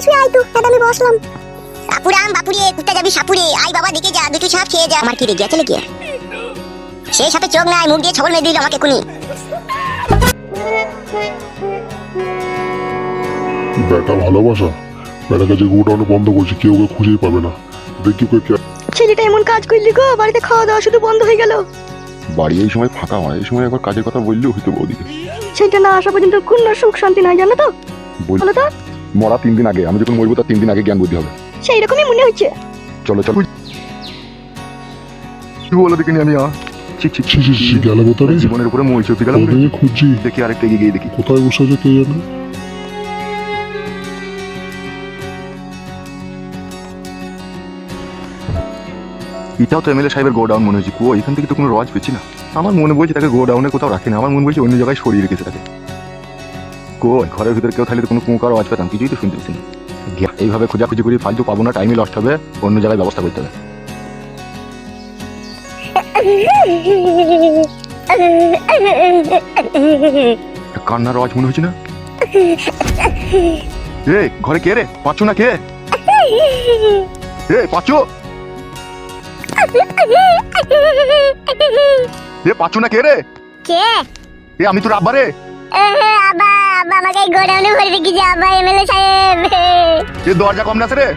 আসলাম আপুরে আম বাপুরে কুত্তা যাবি সাপুরে। আই বাবা দেখে যা দুটো সাপ খেয়ে যা। আমার কি রে গেছে নাকি? সেই সাপে চোখ নাই মুখ দিয়ে ছবল মেরে দিল আমাকে কুনি বেটা ভালোবাসা? বেটাকে যে গোডাউনে বন্ধ করছে কেউ ওকে খুঁজেই পাবে না। দেখি ওকে কে- ছেলেটা এমন কাজ করলি গো বাড়িতে খাওয়া দাওয়া শুধু বন্ধ হয়ে গেল। বাড়ি এই সময় ফাঁকা হয় এই সময় একবার কাজের কথা বললেও হইতো বৌদিকে। সেটা না আসা পর্যন্ত কোনো সুখ শান্তি নাই জানো তো? বলো তো। মরা তিন দিন আগে আমি যখন মরবো তার তিন দিন আগে জ্ঞান বুদ্ধি হবে। সেই রকমই মনে হচ্ছে। চলো চলো। কি বলো দেখিনি আমি আ? ছি, ছি, ছি ছি ছি। গেল কোথায় জীবনের উপরে মই চলতে গেলাম খুঁজছি? দেখি আরেকটা এগিয়ে গিয়ে দেখি। কোথায় বসে আছে কে জানে? এটাও তো এমএলএ সাহেবের গোডাউন মনে হচ্ছে। কো এখান থেকে তো কোনো রজ পেছি না। আমার মনে বলছে তাকে গোডাউনে কোথাও রাখে না। আমার মনে বলছে অন্য জায়গায় সরিয়ে রেখেছে তাকে। কই ঘরের ভিতরে কেউ থাকলে তো কোনো কুঁকার আওয়াজ পেতাম কিছুই তো শুনতে পেছি না। এইভাবে খোঁজাখুঁজি করি ফালতু পাবো না টাইমই লস্ট হবে অন্য জায়গায় ব্যবস্থা করতে হবে। কান্নার আওয়াজ মনে হচ্ছে না? এ ঘরে কে রে? পাঁচু না কে? এ পাঁচু এ পাঁচু না কে রে? কে? এ আমি তোর আব্বা রে আবা আবা আমাকে গোডাউনে ভরে রেখেছে আবা এমএলএ সাহেব। এ দরজা কম না রে?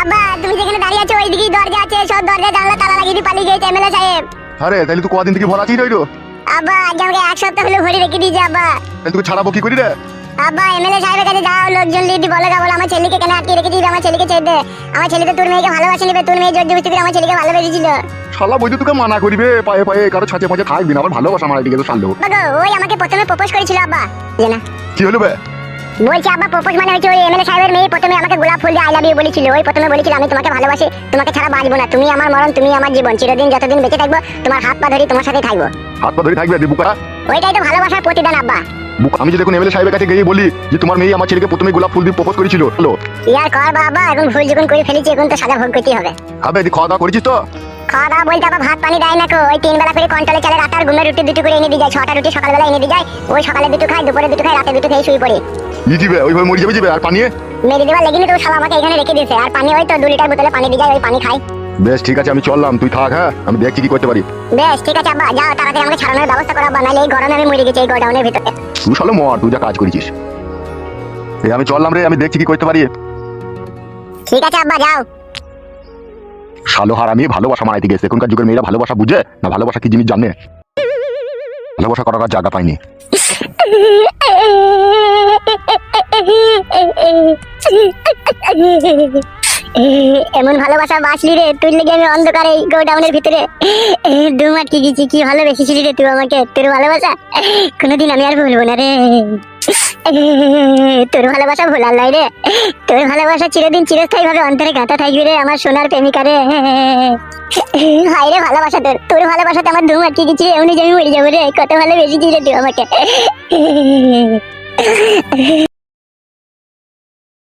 আবা তুমি যেখানে দাঁড়িয়ে আছো ওই দরজা আছে সব দরজা জানলা তালা লাগিয়ে দিয়ে পালিয়ে গেছে এমএলএ সাহেব। আরে তাহলে তুই কদিন থেকে ভরা আছিস রইল? আবা আজ আমাকে এক সপ্তাহ হলো ভরে রেখে দিয়েছে আবা তাহলে তোকে ছাড়াবো কি করি রে? আব্বা এমএলএ সাহেবের কাছে যাও লোকজন লিডি বলে আমার ছেলেকে কেন আটকে রেখে দিবি আমার ছেলেকে ছেড়ে দে। আমার ছেলে তো তোর মেয়েকে ভালোবাসে নিবে তোর মেয়ে জোর জবরদস্তি করে আমার ছেলেকে ভালোবেসেছিল শালা বইতে তোকে মানা করিবে। পায়ে পায়ে কারও ছাঁচে পাঁচে থাকবি না আবার ভালোবাসা মারা দিকে তো শাল ওই আমাকে প্রথমে প্রপোজ করেছিল আব্বা। জানা কি হলো বে? বলছি আব্বা প্রপোজ মানে হচ্ছে ওই এমএলএ সাহেবের মেয়ে প্রথমে আমাকে গোলাপ ফুল দিয়ে আই লাভ ইউ বলেছিল। ওই প্রথমে বলেছিল আমি তোমাকে ভালোবাসি তোমাকে ছাড়া বাঁচবো না। তুমি আমার মরণ তুমি আমার জীবন। চিরদিন যতদিন বেঁচে থাকব তোমার হাত পা ধরি তোমার সাথে থাকব। হাত পা ধরে থাকবে বুকা ওইটাই তো ভালোবাসার প্রতিদান আব্বা। আমি যে দেখুন এমএলএ সাহেবের কাছে গিয়ে বলি যে তোমার মেয়ে আমার ছেলেকে প্রথমে গোলাপ ফুল দিয়ে প্রপোজ করেছিল। হলো ইয়ার কর বাবা এখন ভুল যখন করে ফেলেছি এখন তো সাজা ভোগ করতেই হবে। হবে খাওয়া দাওয়া করেছিস তো? খাওয়া দাওয়া বলতে আবার ভাত পানি দেয় না কো। ওই তিন বেলা করে কন্ট্রোলে চালে রাতে আর ঘুমের রুটি দুটো করে এনে দিয়ে যায়। ছটা রুটি সকালবেলা এনে দিয়ে যায়। ওই সকালে দুটো খায় দুপুরে দুটো খায় রাতে দুটো খেয়ে শুয়ে পড়ি। ই দিবে ওইভাবে মরে যাবে যাবে? আর পানিয়ে? মেরে দেওয়ার লেগেনি তো শালা আমাকে এখানে রেখে দিয়েছে। আর পানি ওই তো দু লিটার বোতলে পানি দিয়ে যায় ওই পানি খাই বেশ ঠিক আছে আমি চললাম। তুই থাক হ্যাঁ আমি দেখছি কি করতে পারি। বেশ ঠিক আছে আব্বা যাও তাড়াতাড়ি আমাকে ছাড়ানোর ব্যবস্থা করো আব্বা নাহলে এই গরমে আমি মরে গেছি এই গোডাউনের ভিতরে। তুই শালো মর তুই যা কাজ করেছিস। এই আমি চললাম রে আমি দেখছি কি করতে পারি। ঠিক আছে আব্বা যাও। শালো হারামি ভালোবাসা মারাইতে গেছে। এখনকার যুগের মেয়েরা ভালোবাসা বুঝে? না, ভালোবাসা কি জিনিস জানে? ভালোবাসা করার জায়গা পাইনি। এমন ভালোবাসা বাসলি রে, তুই লেগে আমি অন্ধকারে গোডাউনের ভিতরে। আটকে গেছি, কি ভালোবেসেছিলি রে তুই আমাকে? তোর ভালোবাসা? কোনোদিন আমি আর ভুলবো না রে। তোর ভালোবাসা ভোলার নাই রে। তোর ভালোবাসা চিরদিন চিরস্থায়ী ভাবে অন্তরে গাঁথা থাকবি রে আমার সোনার প্রেমিকা রে হাই রে ভালোবাসা তোর। তোর ভালোবাসাতে আমার ধুম আটকে গেছি এমনি আমি যাব রে। কত ভালোবেসেছিস রে তুই আমাকে।